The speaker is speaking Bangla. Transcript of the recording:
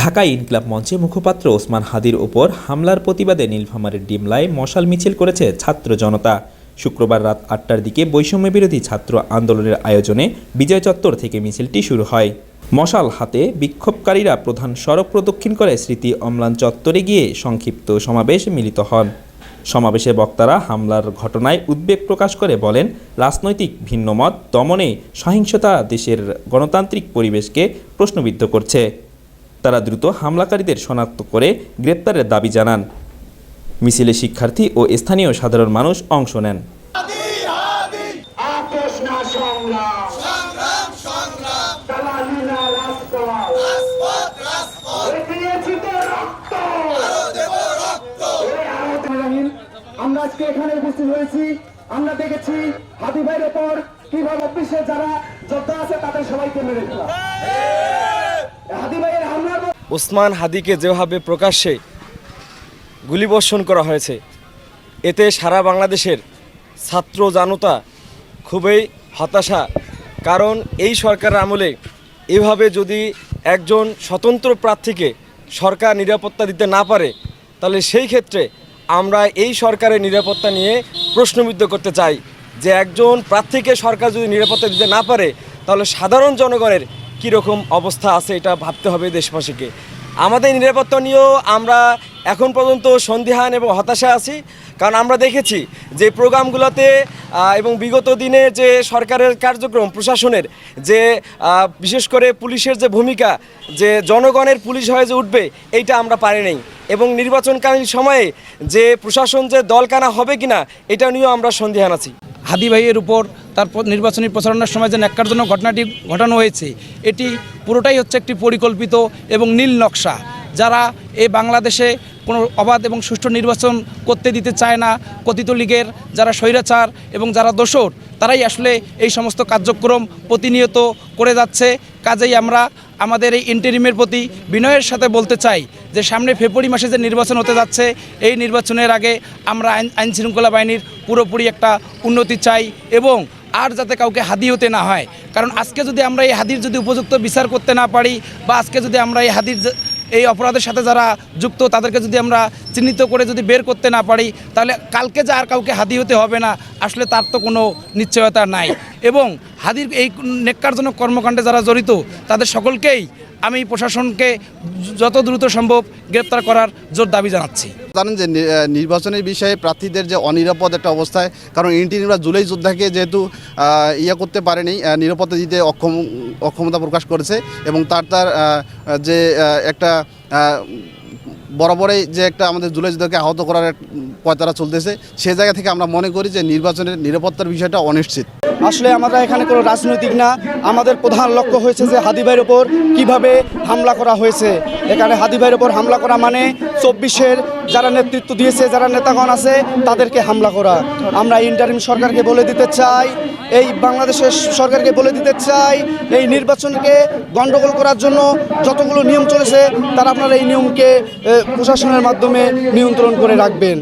ঢাকা ইনকলাব মঞ্চে মুখপাত্র ওসমান হাদির ওপর হামলার প্রতিবাদে নীলফামারীর ডিমলায় মশাল মিছিল করেছে ছাত্র জনতা। শুক্রবার রাত আটটার দিকে বৈষম্য বিরোধী ছাত্র আন্দোলনের আয়োজনে বিজয় চত্বর থেকে মিছিলটি শুরু হয়। মশাল হাতে বিক্ষোভকারীরা প্রধান সড়ক প্রদক্ষিণ করে স্মৃতি অম্লান চত্বরে গিয়ে সংক্ষিপ্ত সমাবেশ মিলিত হন। সমাবেশে বক্তারা হামলার ঘটনায় উদ্বেগ প্রকাশ করে বলেন, রাজনৈতিক ভিন্নমত দমনে সহিংসতা দেশের গণতান্ত্রিক পরিবেশকে প্রশ্নবিদ্ধ করছে। তারা দ্রুত হামলাকারীদের শনাক্ত করে গ্রেপ্তারের দাবি জানান। মিছিলে শিক্ষার্থী ও স্থানীয় সাধারণ মানুষ অংশ নেন। আমরা আজকে এখানে উপস্থিত হয়েছি আমরা দেখেছি হাতি ভাইয়ের ওপর কীভাবে অফিসে যারা যোদ্ধা আছে তাদের সবাইকে মেরে ওসমান হাদিকে যেভাবে প্রকাশ্যে গুলিবর্ষণ করা হয়েছে, এতে সারা বাংলাদেশের ছাত্র জনতা খুবই হতাশা। কারণ এই সরকারের আমলে এভাবে যদি একজন স্বতন্ত্র প্রার্থীকে সরকার নিরাপত্তা দিতে না পারে, তাহলে সেই ক্ষেত্রে আমরা এই সরকারের নিরাপত্তা নিয়ে প্রশ্নবিদ্ধ করতে চাই যে একজন প্রার্থীকে সরকার যদি নিরাপত্তা দিতে না পারে, তাহলে সাধারণ জনগণের কীরকম অবস্থা আছে এটা ভাবতে হবে দেশবাসীকে। আমাদের নিরাপত্তা নিয়েও আমরা এখন পর্যন্ত সন্দিহান এবং হতাশা আছি, কারণ আমরা দেখেছি যে প্রোগ্রামগুলোতে এবং বিগত দিনে যে সরকারের কার্যক্রম, প্রশাসনের যে বিশেষ করে পুলিশের যে ভূমিকা, যে জনগণের পুলিশ হয়ে যে উঠবে, এইটা আমরা পারি নাই। এবং নির্বাচনকালীন সময়ে যে প্রশাসন যে দলকানা হবে কিনা, এটা নিয়েও আমরা সন্দিহান আছি। হাদি ভাইয়ের উপর তার নির্বাচনী প্রচারণার সময় যে ন্যাক্কারজনক ঘটনাটি ঘটানো হয়েছে, এটি পুরোটাই হচ্ছে একটি পরিকল্পিত এবং নীল নকশা, যারা এই বাংলাদেশে কোনো অবাধ এবং সুষ্ঠু নির্বাচন করতে দিতে চায় না। কথিত লীগের যারা স্বৈরাচার এবং যারা দোষর, তারাই আসলে এই সমস্ত কার্যক্রম প্রতিনিয়ত করে যাচ্ছে। কাজেই আমরা আমাদের এই ইন্টারিমের প্রতি বিনয়ের সাথে বলতে চাই যে সামনে ফেব্রুয়ারি মাসে যে নির্বাচন হতে যাচ্ছে, এই নির্বাচনের আগে আমরা আইন আইনশৃঙ্খলা বাহিনীর পুরোপুরি একটা উন্নতি চাই এবং আর যাতে কাউকে হাদি হতে না হয়। কারণ আজকে যদি আমরা এই হাদির যদি উপযুক্ত বিচার করতে না পারি, বা আজকে যদি আমরা এই হাদির এই অপরাধের সাথে যারা যুক্ত, তাদেরকে যদি আমরা চিহ্নিত করে যদি বের করতে না পারি, তাহলে কালকে যে আর কাউকে হাদি হতে হবে না, আসলে তার তো কোনো নিশ্চয়তা নাই। এবং হাদির এই নেককারজনক কর্মকাণ্ডে যারা জড়িত, তাদের সকলকেই আমি প্রশাসনকে যত দ্রুত সম্ভব গ্রেপ্তার করার জোর দাবি জানাচ্ছি। জানেন যে নির্বাচনের বিষয়ে প্রার্থীদের যে অনিরাপদ একটা অবস্থায়, কারণ ইন্টিনিরা জুলাই যোদ্ধাকে যেহেতু ইয়ে করতে পারেনি নিরাপত্তা দিতে অক্ষম, অক্ষমতা প্রকাশ করেছে এবং তার তার যে একটা বরাবরই যে একটা আমাদের জুলাই যোদ্ধাকে আহত করার পয়তারা চলতেছে, সে জায়গা থেকে আমরা মনে করি যে নির্বাচনের নিরাপত্তার বিষয়টা অনিশ্চিত। আসলে আমরা এখানে কোনো রাজনৈতিক না। আমাদের প্রধান লক্ষ্য হয়েছে যে হাদিভাইয়ের ওপর কীভাবে হামলা করা হয়েছে। এখানে হাদিভাইয়ের ওপর হামলা করা মানে চব্বিশের যারা নেতৃত্ব দিয়েছে, যারা নেতাগণ আছে, তাদেরকে হামলা করা। আমরা ইন্টারিম সরকারকে বলে দিতে চাই, এই বাংলাদেশের সরকারকে বলে দিতে চাই, এই নির্বাচনকে গণ্ডগোল করার জন্য যতগুলো নিয়ম চলেছে, তারা আপনারা এই নিয়মকে প্রশাসনের মাধ্যমে নিয়ন্ত্রণ করে রাখবেন।